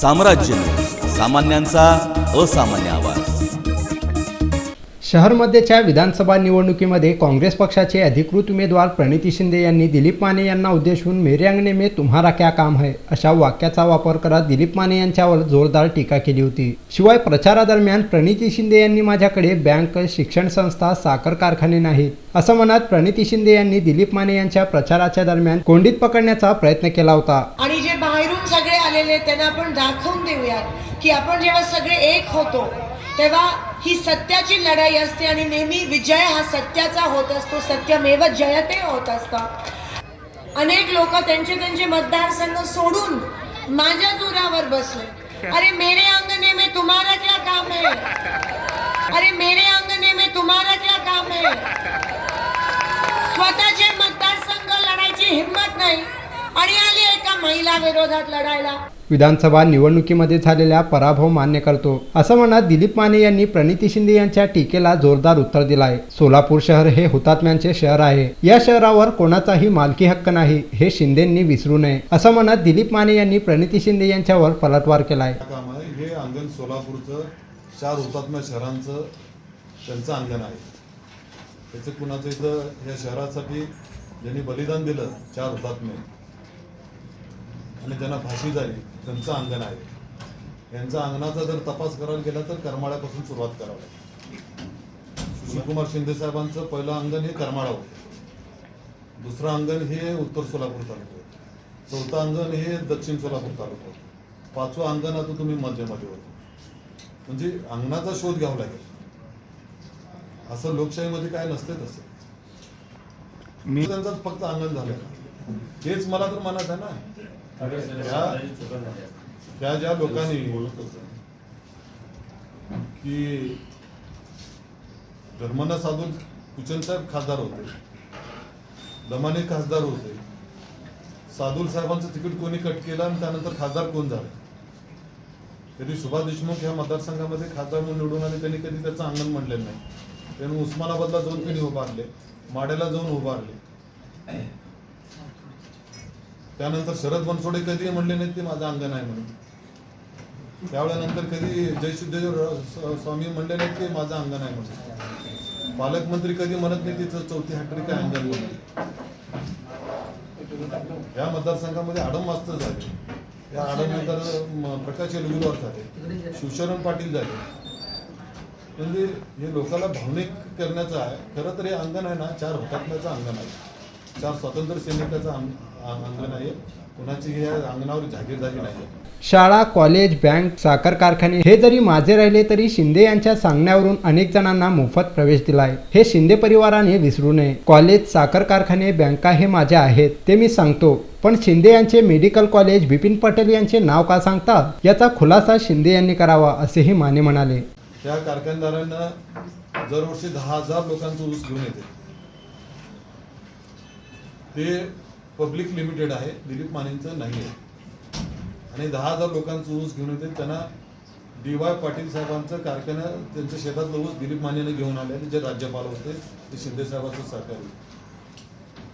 साम्राज्य सामान्यांचा असामान्य आवाज. शहरमध्येच्या विधानसभा निवडणुकीमध्ये काँग्रेस पक्षाचे अधिकृत उमेदवार प्रणिती शिंदे यांनी दिलीप माने यांना उद्देशून मेरे अंगणे में तुम्हारा क्या काम है अशा वाक्याचा वापर करत दिलीप माने यांच्यावर जोरदार टीका केली होती. शिवाय प्रचारादरम्यान प्रणिती शिंदे यांनी माझ्याकडे बँक शिक्षण संस्था साखर कारखाने नाहीत. असं म्हणत प्रणिती शिंदे यांनी दिलीप माने यांच्या प्रचाराच्या दरम्यान कोंडीत पकडण्याचा प्रयत्न केला होता. आणि जे बाहेरून आलेले त्यांना आपण दाखवून देऊयात की आपण जेव्हा सगळे एक होतो तेव्हा ही सत्याची लढाई असते आणि नेहमी विजय हा सत्याचा होत असतो सत्यमेव जयते होत असतं. अनेक लोक त्यांचे त्यांचे मतदारसंघ सोडून माझ्या जोरावर बसले. अरे मेरे अंगने में तुम्हारा क्या काम है? अरे मेरे अंगने में तुम्हारा क्या काम है? स्वतःचे मतदारसंघ लढायची हिंमत नाही. आणि आली एका महिला विरोधात लढायला. विधानसभा निवडणुकीमध्ये झालेला पराभव मान्य करतो. असं म्हणत दिलीप माने यांनी प्रणिती शिंदे यांच्या टीकेला जोरदार उत्तर दिलाय. सोलापूर शहर हे हुतात्म्यांचे शहर आहे. या शहरावर कोणाचाही मालकी हक्क नाही. हे शिंदेंनी विसरू नये. असं म्हणत दिलीप माने यांनी प्रणिती शिंदे यांच्यावर पलटवार केलाय. काम आहे हे अंगण सोलापूरचं चार हुतात्म्या शहरांचं त्यांचं अंगण आहे. त्याचं कुणाचं इथं या शहरासाठी ज्यांनी बलिदान दिलं चार हुतात्मे आणि ज्यांना फाशी झाली. त्यांचं अंगण आहे. यांचा अंगणाचा जर तपास करायला गेला तर करमाळ्यापासून सुरुवात करावी लागेल. सुशीलकुमार शिंदे साहेबांचं पहिलं अंगण हे करमाळा होतं. दुसरं अंगण हे उत्तर सोलापूर तालुका होतं. चौथं अंगण हे दक्षिण सोलापूर तालुका होतं. पाचवं अंगण आता तुम्ही मध्यमध्ये होतं. म्हणजे अंगणाचा शोध घ्यावा लागेल. असं लोकशाहीमध्ये काय नसते तसं. मी त्यांचाच फक्त अंगण झालं. तेच मला तर म्हणत आहे ना. त्या ज्या लोकांनी की धर्मना साधून कुचन साहेब खासदार होते दमाने खासदार होते. साधूल साहेबांचं तिकीट कोणी कट केलं आणि त्यानंतर खासदार कोण झाले? कधी सुभाष देशमुख ह्या मतदारसंघामध्ये खासदार म्हणून निवडून आले त्यांनी कधी त्याचं अंगण म्हणलेलं नाही. त्यांनी उस्मानाबादला जाऊन त्यांनी उभारले माड्याला जाऊन उभारले. त्यानंतर शरद बनसोडे कधी म्हणले नाहीत ते माझं अंगण आहे म्हणून. त्यावेळेनंतर कधी जयसिद्धेश्वर स्वामी म्हणले नाहीत ते माझं अंगण आहे म्हणून. पालकमंत्री कधी म्हणत नाही तिथं चौथी हॅट्रिक आहे अंगण म्हणून. या मतदारसंघामध्ये आडम मास्तर झाले. या आडमनंतर प्रकाश एलगुरवार झाले. शिवशरण पाटील झाले. म्हणजे हे लोकांना भावनिक करण्याचं आहे. खरं तर हे अंगण आहे ना चार हुतात्म्याचं अंगण आहे चार स्वातंत्र्य सैनिकाचं अंगण आहे. कोणाची हे अंगणावर जागीरदारी नाही. शाळा कॉलेज बँक साखर कारखाने हे जरी माझे राहिले तरी शिंदे यांच्या सांगण्यावरून अनेक जणांना मोफत प्रवेश दिलाय. हे शिंदे परिवाराने विसरू नये. कॉलेज साखर कारखाने बँका हे माझे आहेत ते मी सांगतो. पण शिंदे यांचे मेडिकल कॉलेज बिपिन पटेल यांचे नाव का सांगतात याचा खुलासा शिंदे यांनी करावा असेही माने म्हणाले. त्या कारखानदारांना दरवर्षी दहा हजार लोकांचं ऊस घेऊन येते. ते पब्लिक लिमिटेड आहे दिलीप मानेंचं नाही आहे. आणि दहा हजार लोकांचं ऊस घेऊन येते त्यांना डी वाय पाटील साहेबांचं कारखाना त्यांच्या शेतातलं ऊस दिलीप मानेने घेऊन आले जे राज्यपाल होते ते शिंदेसाहेबांचं सहकारी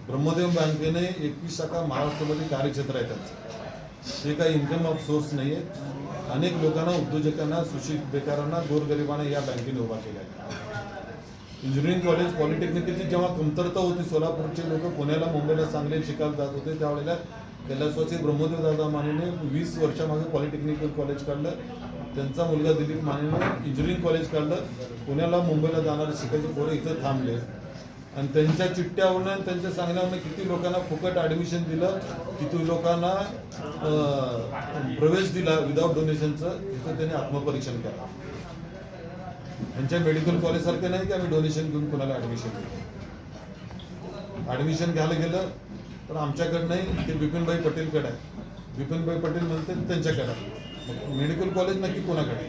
ब्रह्मदेव बँकेने एकवीस शाखा महाराष्ट्रामध्ये कार्यक्षेत्र आहे त्यांचं. ते काही इन्कम ऑफ सोर्स नाही आहे अनेक लोकांना उद्योजकांना सुशिक्षित बेकारांना गोरगरिबांना या बँकेने उभा केला आहे इंजिनिअरिंग कॉलेज पॉलिटेक्निकची जेव्हा कमतरता होती सोलापूरचे लोक पुण्याला मुंबईला चांगले शिकायला जात होते त्यावेळेला कैलासवाचे ब्रह्मदेव दादा मानेने वीस वर्षामागे पॉलिटेक्निकल कॉलेज काढलं. त्यांचा मुलगा दिलीप मानेने इंजिनिअरिंग कॉलेज काढलं. पुण्याला मुंबईला जाणारे शिकायचे पोरं इथं थांबले. आणि त्यांच्या चिठ्ठ्यावरनं त्यांच्या सांगण्यावरनं किती लोकांना फुकट ॲडमिशन दिलं किती लोकांना प्रवेश दिला विदाऊट डोनेशनचं तिथं त्यांनी आत्मपरीक्षण केलं. यांच्या मेडिकल कॉलेज सारखं नाही की आम्ही डोनेशन घेऊन कोणाला ऍडमिशन देतो ऍडमिशन घ्यायला गेलं तर आमच्याकडे नाही ते बिपिनभाई पटेलकडे आहे. बिपिनभाई पटेल म्हणते त्यांच्याकडे आहे. मेडिकल कॉलेज नक्की कोणाकडे